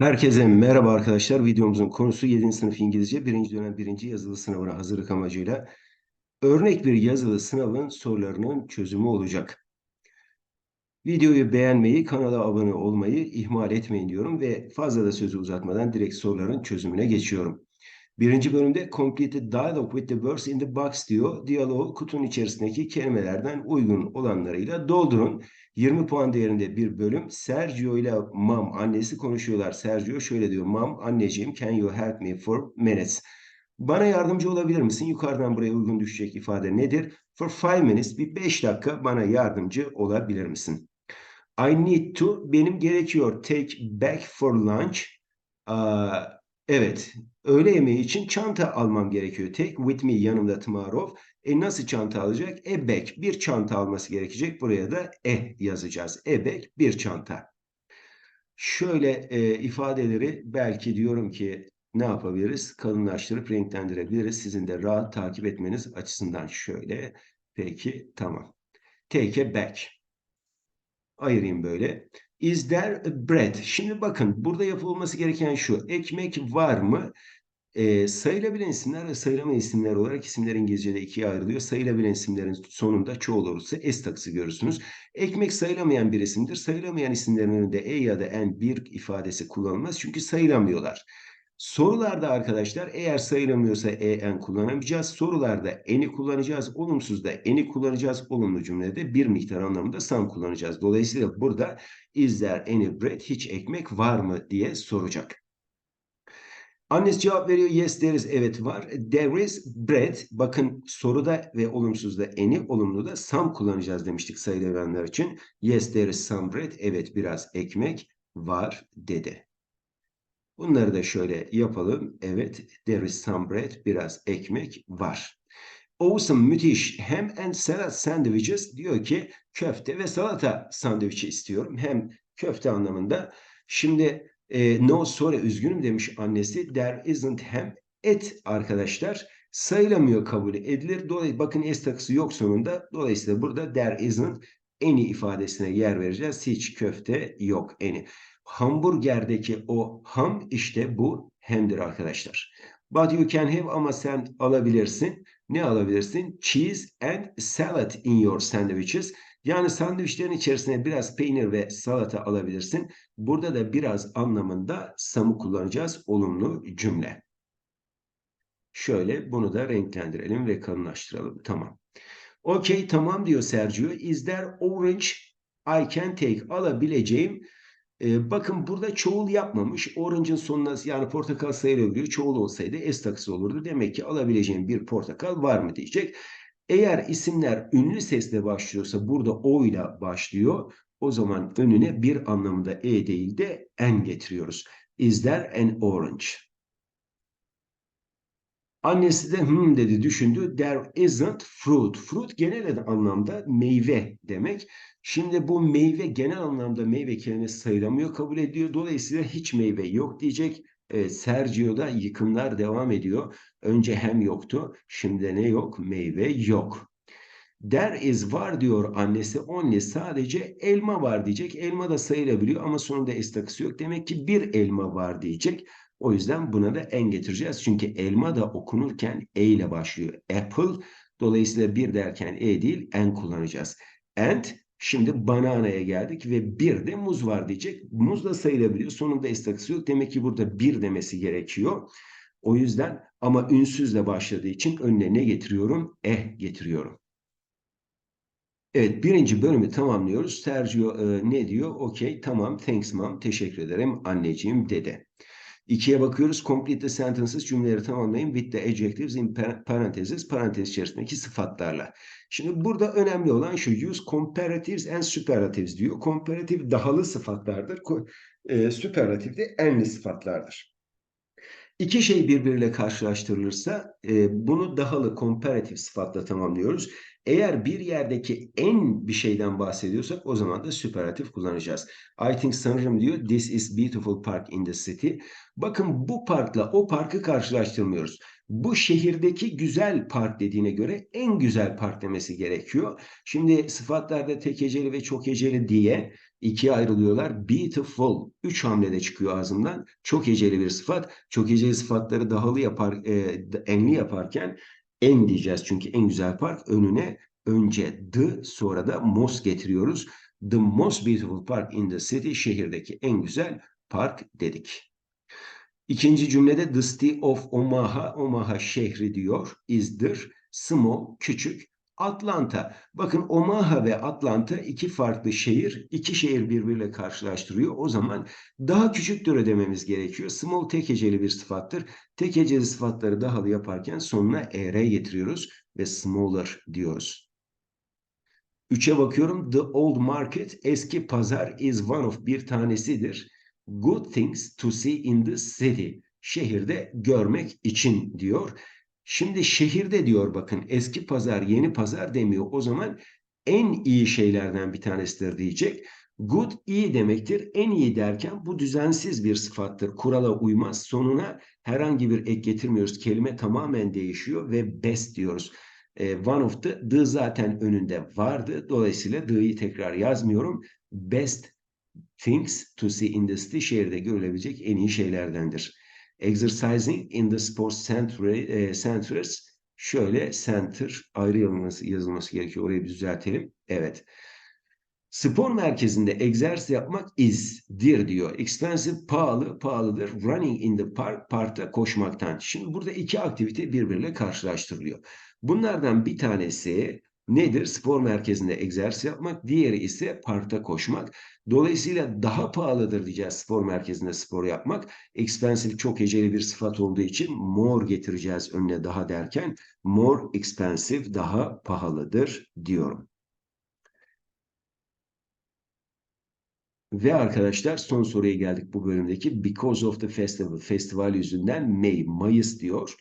Herkese merhaba arkadaşlar. Videomuzun konusu 7. sınıf İngilizce 1. dönem 1. yazılı sınavına hazırlık amacıyla örnek bir yazılı sınavın sorularının çözümü olacak. Videoyu beğenmeyi, kanala abone olmayı ihmal etmeyin diyorum ve fazla da sözü uzatmadan direkt soruların çözümüne geçiyorum. Birinci bölümde complete dialogue with the words in the box diyor. Diyaloğu kutunun içerisindeki kelimelerden uygun olanlarıyla doldurun. 20 puan değerinde bir bölüm. Sergio ile mom annesi konuşuyorlar. Sergio şöyle diyor. Mom anneciğim can you help me for minutes? Bana yardımcı olabilir misin? Yukarıdan buraya uygun düşecek ifade nedir? For five minutes bir beş dakika bana yardımcı olabilir misin? I need to benim gerekiyor take back for lunch. Aa, Evet, öğle yemeği için çanta almam gerekiyor. Take with me yanımda tomorrow. E nasıl çanta alacak? E bag, bir çanta alması gerekecek. Buraya da e yazacağız. E bag, bir çanta. Şöyle e, ifadeleri belki diyorum ki ne yapabiliriz? Kalınlaştırıp renklendirebiliriz. Sizin de rahat takip etmeniz açısından şöyle. Peki, tamam. Take a bag. Ayırayım böyle. Is there bread? Şimdi bakın burada yapılması gereken şu. Ekmek var mı? E, sayılabilen isimler ve sayılamayan isimler olarak isimler İngilizce'de ikiye ayrılıyor. Sayılabilen isimlerin sonunda çoğul olursa S takısı görürsünüz. Ekmek sayılamayan bir isimdir. Sayılamayan isimlerin önünde E ya da N bir ifadesi kullanılmaz. Çünkü sayılamıyorlar. Sorularda arkadaşlar eğer sayılamıyorsa en kullanamayacağız. Sorularda eni kullanacağız. Olumsuzda eni kullanacağız. Olumlu cümlede bir miktar anlamında some kullanacağız. Dolayısıyla burada is there any bread hiç ekmek var mı diye soracak. Annesi cevap veriyor. Yes there is. Evet var. There is bread. Bakın soruda ve olumsuzda eni, olumluda some kullanacağız demiştik sayılı için. Yes there is some bread. Evet biraz ekmek var dedi. Bunları da şöyle yapalım. Evet, there is some bread, biraz ekmek var. Awesome, müthiş. Ham and salad sandwiches diyor ki köfte ve salata sandviçi istiyorum. Hem köfte anlamında. Şimdi e, no sorry üzgünüm demiş annesi. There isn't ham. Et arkadaşlar sayılamıyor kabul edilir. Dolayısıyla bakın s takısı yok sonunda. Dolayısıyla burada there isn't any ifadesine yer vereceğiz. Hiç köfte yok any. Hamburgerdeki o ham işte bu hemdir arkadaşlar. But you can have ama sen alabilirsin. Ne alabilirsin? Cheese and salad in your sandwiches. Yani sandviçlerin içerisine biraz peynir ve salata alabilirsin. Burada da biraz anlamında samı kullanacağız. Olumlu cümle. Şöyle bunu da renklendirelim ve kalınlaştıralım. Tamam. Okey tamam diyor Sergio. Is there orange I can take? Alabileceğim e, bakın burada çoğul yapmamış. Orange'ın sonuna yani portakal sayılabiliyor. Çoğul olsaydı S takısı olurdu. Demek ki alabileceğim bir portakal var mı diyecek. Eğer isimler ünlü sesle başlıyorsa burada O ile başlıyor. O zaman önüne bir anlamında E değil de N getiriyoruz. Is there an orange? Annesi de hmm dedi düşündü. There isn't fruit. Fruit genel anlamda meyve demek. Şimdi bu meyve genel anlamda meyve kelimesi sayılamıyor kabul ediyor. Dolayısıyla hiç meyve yok diyecek. Sergio'da yıkımlar devam ediyor. Önce hem yoktu. Şimdi ne yok? Meyve yok. There is var diyor annesi. Only sadece elma var diyecek. Elma da sayılabiliyor ama sonunda es takısı yok. Demek ki bir elma var diyecek. O yüzden buna da en getireceğiz. Çünkü elma da okunurken e ile başlıyor. Apple. Dolayısıyla bir derken e değil en kullanacağız. And şimdi bananaya geldik ve bir de muz var diyecek. Muz da sayılabiliyor. Sonunda es yok. Demek ki burada bir demesi gerekiyor. O yüzden ama ünsüzle başladığı için önüne ne getiriyorum? Eh getiriyorum. Evet birinci bölümü tamamlıyoruz. Sergio e, ne diyor? Okey tamam thanks mom teşekkür ederim anneciğim dedi. İkiye bakıyoruz. Complete the sentences cümleleri tamamlayın. With the adjectives in parentheses parantez içerisindeki sıfatlarla. Şimdi burada önemli olan şu. Use comparatives and superlatives diyor. Comparative dahalı sıfatlardır. E, superlative de enli sıfatlardır. İki şey birbiriyle karşılaştırılırsa e, bunu dahalı comparative sıfatla tamamlıyoruz. Eğer bir yerdeki en bir şeyden bahsediyorsak o zaman da süperatif kullanacağız. I think sanırım diyor this is beautiful park in the city. Bakın bu parkla o parkı karşılaştırmıyoruz. Bu şehirdeki güzel park dediğine göre en güzel park demesi gerekiyor. Şimdi sıfatlarda tek heceli ve çok heceli diye ikiye ayrılıyorlar. Beautiful. Üç hamlede çıkıyor ağzımdan. Çok heceli bir sıfat. Çok heceli sıfatları dahalı yapar, e, enli yaparken en diyeceğiz. Çünkü en güzel park önüne önce the sonra da most getiriyoruz. The most beautiful park in the city. Şehirdeki en güzel park dedik. İkinci cümlede the city of Omaha, Omaha şehri diyor, is'dir. Small, küçük. Atlanta. Bakın Omaha ve Atlanta iki farklı şehir. iki şehir birbiriyle karşılaştırıyor. O zaman daha küçüktür ödememiz gerekiyor. Small tek heceli bir sıfattır. Tek heceli sıfatları dahalı yaparken sonuna er getiriyoruz ve smaller diyoruz. Üçe bakıyorum. The old market, eski pazar is one of bir tanesidir. Good things to see in the city. Şehirde görmek için diyor. Şimdi şehirde diyor bakın eski pazar yeni pazar demiyor. O zaman en iyi şeylerden bir tanesidir diyecek. Good iyi demektir. En iyi derken bu düzensiz bir sıfattır. Kurala uymaz. Sonuna herhangi bir ek getirmiyoruz. Kelime tamamen değişiyor ve best diyoruz. E, one of the, the zaten önünde vardı. Dolayısıyla the'yi tekrar yazmıyorum. Best things to see in the city şehirde görülebilecek en iyi şeylerdendir. Exercising in the sports center, e, centers şöyle center ayrı yazılması, yazılması gerekiyor. Orayı bir düzeltelim. Evet. Spor merkezinde egzersiz yapmak is, dir diyor. Expensive, pahalı, pahalıdır. Running in the park, parkta koşmaktan. Şimdi burada iki aktivite birbiriyle karşılaştırılıyor. Bunlardan bir tanesi nedir? Spor merkezinde egzersiz yapmak, diğeri ise parkta koşmak. Dolayısıyla daha pahalıdır diyeceğiz spor merkezinde spor yapmak. Expensive çok heceli bir sıfat olduğu için more getireceğiz önüne daha derken more expensive daha pahalıdır diyorum. Ve arkadaşlar son soruya geldik bu bölümdeki. Because of the festival, festival yüzünden May, Mayıs diyor.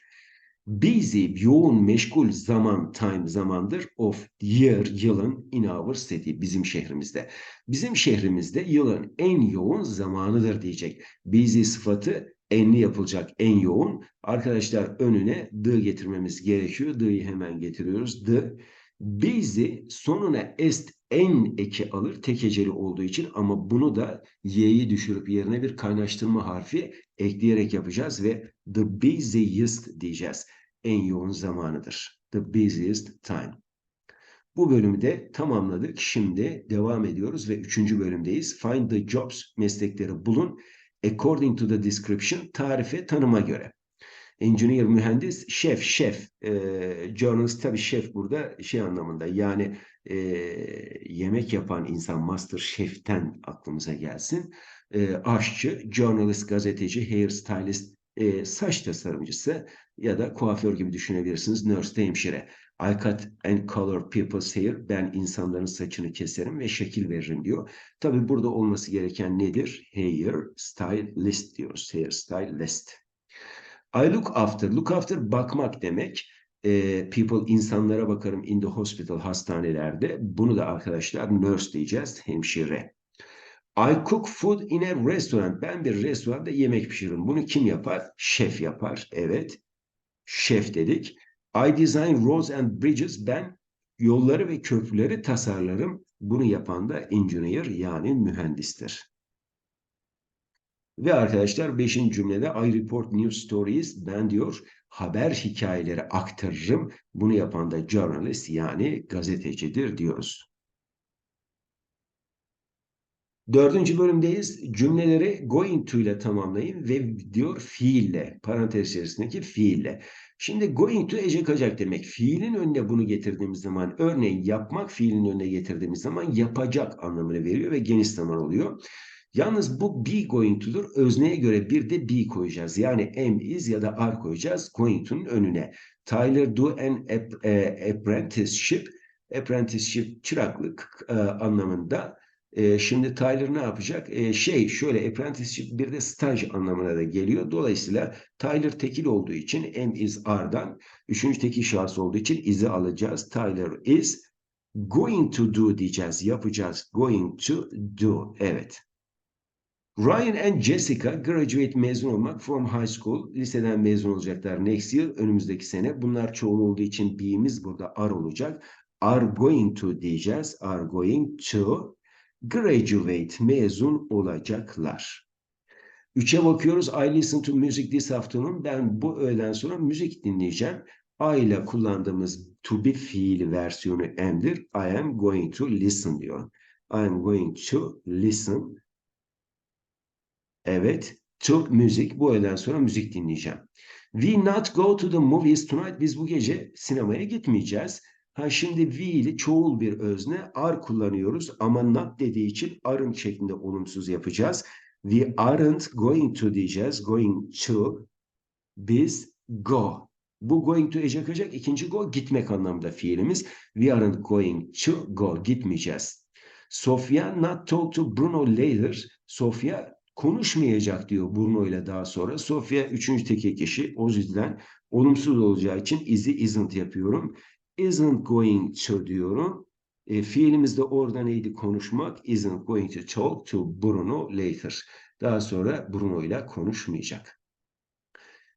Busy, yoğun, meşgul zaman, time zamandır of year, yılın in our city, bizim şehrimizde. Bizim şehrimizde yılın en yoğun zamanıdır diyecek. Busy sıfatı enli yapılacak en yoğun. Arkadaşlar önüne the getirmemiz gerekiyor. The'yi hemen getiriyoruz. The busy sonuna est en eki alır tek heceli olduğu için ama bunu da y'yi düşürüp yerine bir kaynaştırma harfi ekleyerek yapacağız ve the busiest diyeceğiz. En yoğun zamanıdır. The busiest time. Bu bölümü de tamamladık. Şimdi devam ediyoruz ve üçüncü bölümdeyiz. Find the jobs, meslekleri bulun. According to the description, tarife, tanıma göre. Engineer, mühendis, şef, şef. E, journalist tabii şef burada şey anlamında yani e, yemek yapan insan master şeften aklımıza gelsin. E, aşçı, journalist, gazeteci, hairstylist, e, saç tasarımcısı ya da kuaför gibi düşünebilirsiniz. Nurse de hemşire. I cut and color people's hair. Ben insanların saçını keserim ve şekil veririm diyor. Tabi burada olması gereken nedir? Hair stylist diyoruz. Hair stylist. I look after. Look after bakmak demek. E, people insanlara bakarım in the hospital hastanelerde. Bunu da arkadaşlar nurse diyeceğiz. Hemşire. I cook food in a restaurant. Ben bir restoranda yemek pişiririm. Bunu kim yapar? Şef yapar. Evet. Şef dedik. I design roads and bridges. Ben yolları ve köprüleri tasarlarım. Bunu yapan da engineer yani mühendistir. Ve arkadaşlar 5. cümlede I report news stories. Ben diyor haber hikayeleri aktarırım. Bunu yapan da journalist yani gazetecidir diyoruz. Dördüncü bölümdeyiz. Cümleleri going to ile tamamlayın ve diyor fiille, parantez içerisindeki fiille. Şimdi going to ecek demek. Fiilin önüne bunu getirdiğimiz zaman, örneğin yapmak fiilin önüne getirdiğimiz zaman yapacak anlamını veriyor ve geniş zaman oluyor. Yalnız bu be going to'dur. Özneye göre bir de be koyacağız. Yani am, is ya da are koyacağız going to'nun önüne. Tyler do an e, apprenticeship. Apprenticeship çıraklık e, anlamında. E, şimdi Tyler ne yapacak? E, şey şöyle apprenticeship bir de staj anlamına da geliyor. Dolayısıyla Tyler tekil olduğu için am is are'dan üçüncü tekil şahıs olduğu için is'i alacağız. Tyler is going to do diyeceğiz. Yapacağız. Going to do. Evet. Ryan and Jessica graduate mezun olmak from high school. Liseden mezun olacaklar next year. Önümüzdeki sene. Bunlar çoğul olduğu için be'miz burada are olacak. Are going to diyeceğiz. Are going to Graduate, mezun olacaklar. Üçe bakıyoruz. I listen to music this afternoon. Ben bu öğleden sonra müzik dinleyeceğim. I ile kullandığımız to be fiili versiyonu am'dir. I am going to listen diyor. I am going to listen. Evet. To müzik. Bu öğleden sonra müzik dinleyeceğim. We not go to the movies tonight. Biz bu gece sinemaya gitmeyeceğiz. Ha şimdi ile çoğul bir özne are kullanıyoruz ama not dediği için aren't şeklinde olumsuz yapacağız. We aren't going to diyeceğiz. Going to biz go. Bu going to ecek ecek ikinci go gitmek anlamda fiilimiz. We aren't going to go. Gitmeyeceğiz. Sofia not talk to Bruno later. Sofia konuşmayacak diyor Bruno ile daha sonra. Sofia üçüncü tekil kişi. O yüzden olumsuz olacağı için is'i isn't yapıyorum. Isn't going to diyorum. E, fiilimiz de orada neydi konuşmak? Isn't going to talk to Bruno later. Daha sonra Bruno ile konuşmayacak.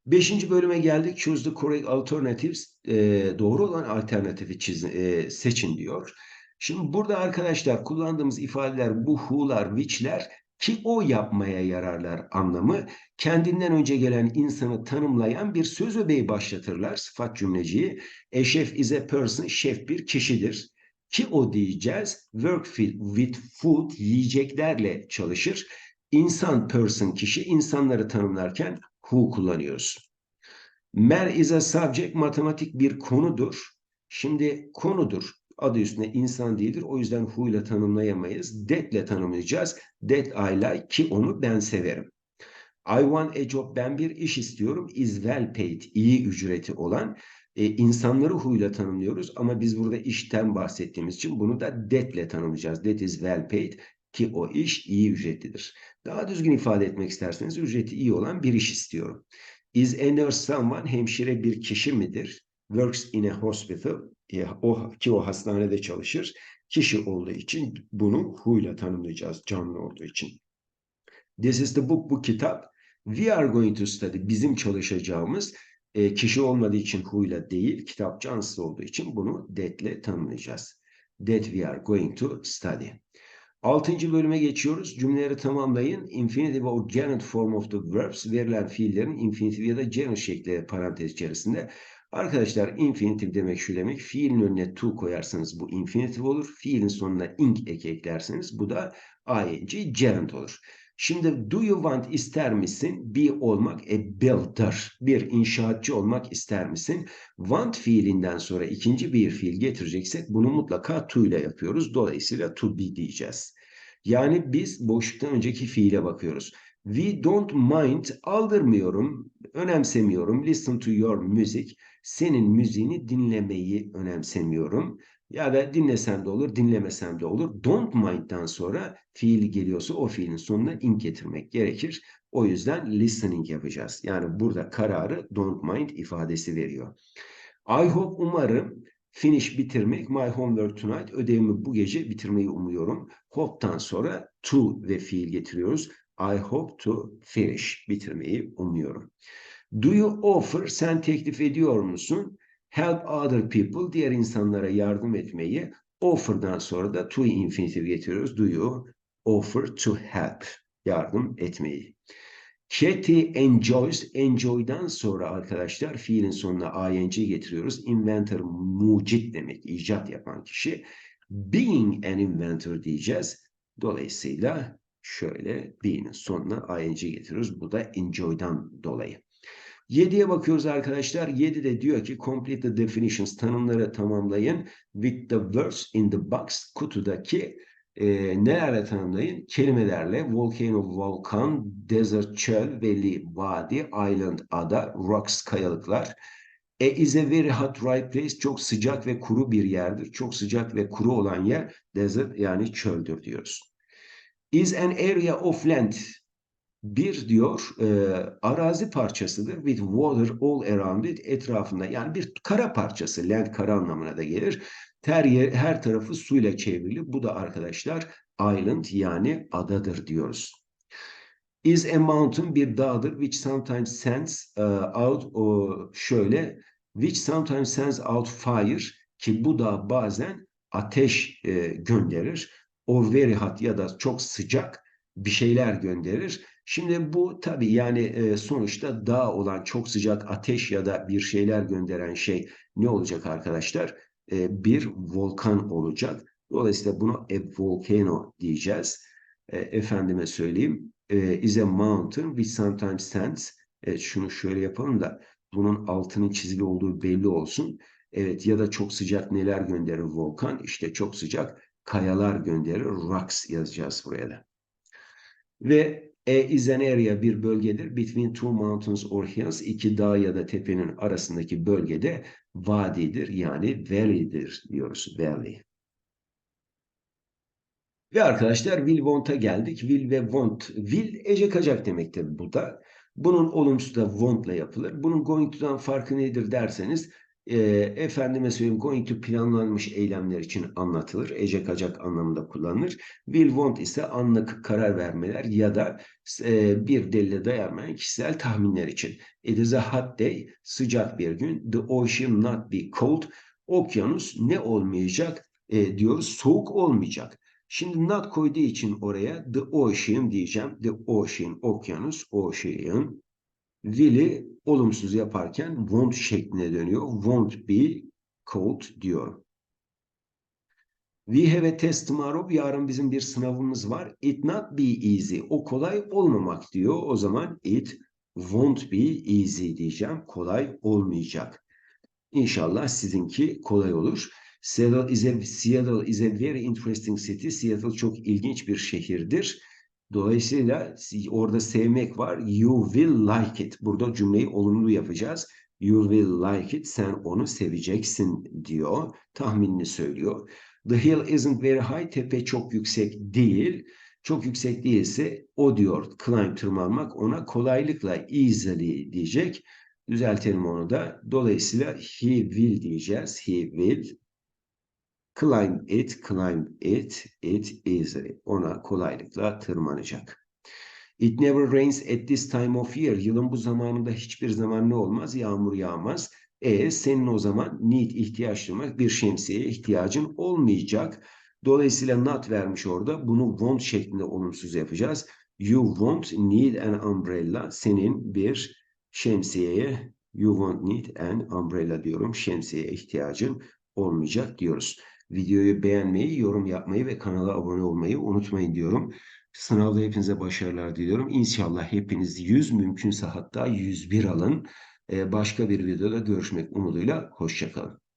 Beşinci bölüme geldik. Choose the correct alternatives. E, doğru olan alternatifi çiz, e, seçin diyor. Şimdi burada arkadaşlar kullandığımız ifadeler bu who'lar, which'ler ki o yapmaya yararlar anlamı kendinden önce gelen insanı tanımlayan bir söz öbeği başlatırlar sıfat cümleciyi. A chef is a person, şef bir kişidir. Ki o diyeceğiz work with food yiyeceklerle çalışır. İnsan person kişi insanları tanımlarken who kullanıyoruz. Mer is a subject matematik bir konudur. Şimdi konudur adı üstünde insan değildir. O yüzden ile tanımlayamayız. İle tanımlayacağız. That I like ki onu ben severim. I want a job ben bir iş istiyorum. Is well paid iyi ücreti olan e, insanları ile tanımlıyoruz ama biz burada işten bahsettiğimiz için bunu da ile tanımlayacağız. That is well paid ki o iş iyi ücretlidir. Daha düzgün ifade etmek isterseniz ücreti iyi olan bir iş istiyorum. Is a nurse someone hemşire bir kişi midir? Works in a hospital o ki o hastanede çalışır kişi olduğu için bunu ile tanımlayacağız canlı olduğu için. This is the book bu kitap. We are going to study bizim çalışacağımız e, kişi olmadığı için ile değil kitap cansız olduğu için bunu that ile tanımlayacağız. That we are going to study. Altıncı bölüme geçiyoruz. Cümleleri tamamlayın. Infinitive or gerund form of the verbs verilen fiillerin infinitive ya da gerund şekli parantez içerisinde Arkadaşlar infinitive demek şu demek. Fiilin önüne to koyarsanız bu infinitive olur. Fiilin sonuna ing eki eklerseniz bu da ing gerund olur. Şimdi do you want ister misin? Be olmak a builder. Bir inşaatçı olmak ister misin? Want fiilinden sonra ikinci bir fiil getireceksek bunu mutlaka to ile yapıyoruz. Dolayısıyla to be diyeceğiz. Yani biz boşluktan önceki fiile bakıyoruz. We don't mind, aldırmıyorum, önemsemiyorum. Listen to your music. Senin müziğini dinlemeyi önemsemiyorum. Ya da dinlesem de olur, dinlemesem de olur. Don't mind'dan sonra fiil geliyorsa o fiilin sonuna ing getirmek gerekir. O yüzden listening yapacağız. Yani burada kararı don't mind ifadesi veriyor. I hope umarım finish bitirmek my homework tonight ödevimi bu gece bitirmeyi umuyorum. Hope'tan sonra to ve fiil getiriyoruz. I hope to finish. Bitirmeyi umuyorum. Do you offer? Sen teklif ediyor musun? Help other people. Diğer insanlara yardım etmeyi. Offer'dan sonra da to infinitive getiriyoruz. Do you offer to help? Yardım etmeyi. Katie enjoys. Enjoy'dan sonra arkadaşlar fiilin sonuna ing getiriyoruz. Inventor mucit demek. icat yapan kişi. Being an inventor diyeceğiz. Dolayısıyla şöyle be'nin sonuna ing getiriyoruz. Bu da enjoy'dan dolayı. 7'ye bakıyoruz arkadaşlar. 7 de diyor ki complete the definitions tanımları tamamlayın with the words in the box kutudaki e, nelerle tanımlayın? Kelimelerle volcano, volkan, desert, çöl, veli, vadi, island, ada, rocks, kayalıklar. E is a very hot dry place. Çok sıcak ve kuru bir yerdir. Çok sıcak ve kuru olan yer desert yani çöldür diyoruz is an area of land. Bir diyor e, arazi parçasıdır with water all around it etrafında yani bir kara parçası land kara anlamına da gelir. Her, yer, her tarafı suyla çevrili. Bu da arkadaşlar island yani adadır diyoruz. Is a mountain bir dağdır which sometimes sends uh, out o şöyle which sometimes sends out fire ki bu da bazen ateş e, gönderir. or very hot ya da çok sıcak bir şeyler gönderir. Şimdi bu tabii yani e, sonuçta dağ olan çok sıcak ateş ya da bir şeyler gönderen şey ne olacak arkadaşlar? E, bir volkan olacak. Dolayısıyla bunu a volcano diyeceğiz. E, efendime söyleyeyim. E, is a mountain which sometimes stands. Evet şunu şöyle yapalım da bunun altının çizili olduğu belli olsun. Evet ya da çok sıcak neler gönderir volkan? İşte çok sıcak kayalar gönderir. Rocks yazacağız buraya da. Ve A is an area bir bölgedir. Between two mountains or hills iki dağ ya da tepenin arasındaki bölgede vadidir yani valley'dir diyoruz. Valley. Ve arkadaşlar will want'a geldik. Will ve want. Will ece kacak demektir bu da. Bunun olumsuzu da want ile yapılır. Bunun going to'dan farkı nedir derseniz e, efendime söyleyeyim going to planlanmış eylemler için anlatılır. Ece kacak anlamında kullanılır. Will want ise anlık karar vermeler ya da e, bir delile dayanmayan kişisel tahminler için. It is a hot day. Sıcak bir gün. The ocean not be cold. Okyanus ne olmayacak? E, diyoruz soğuk olmayacak. Şimdi not koyduğu için oraya the ocean diyeceğim. The ocean, okyanus, ocean. Will'i olumsuz yaparken won't şekline dönüyor. Won't be cold diyorum. We have a test tomorrow. Yarın bizim bir sınavımız var. It not be easy. O kolay olmamak diyor. O zaman it won't be easy diyeceğim. Kolay olmayacak. İnşallah sizinki kolay olur. Seattle is a, Seattle is a very interesting city. Seattle çok ilginç bir şehirdir. Dolayısıyla orada sevmek var. You will like it. Burada cümleyi olumlu yapacağız. You will like it. Sen onu seveceksin diyor. Tahminini söylüyor. The hill isn't very high. Tepe çok yüksek değil. Çok yüksek değilse o diyor climb tırmanmak ona kolaylıkla easily diyecek. Düzeltelim onu da. Dolayısıyla he will diyeceğiz. He will Climb it, climb it, it easily. Ona kolaylıkla tırmanacak. It never rains at this time of year. Yılın bu zamanında hiçbir zaman ne olmaz? Yağmur yağmaz. E senin o zaman need ihtiyaç duymak bir şemsiyeye ihtiyacın olmayacak. Dolayısıyla not vermiş orada. Bunu won't şeklinde olumsuz yapacağız. You won't need an umbrella. Senin bir şemsiyeye you won't need an umbrella diyorum. Şemsiyeye ihtiyacın olmayacak diyoruz. Videoyu beğenmeyi, yorum yapmayı ve kanala abone olmayı unutmayın diyorum. Sınavda hepinize başarılar diliyorum. İnşallah hepiniz 100 mümkünse hatta 101 alın. Ee, başka bir videoda görüşmek umuduyla. Hoşçakalın.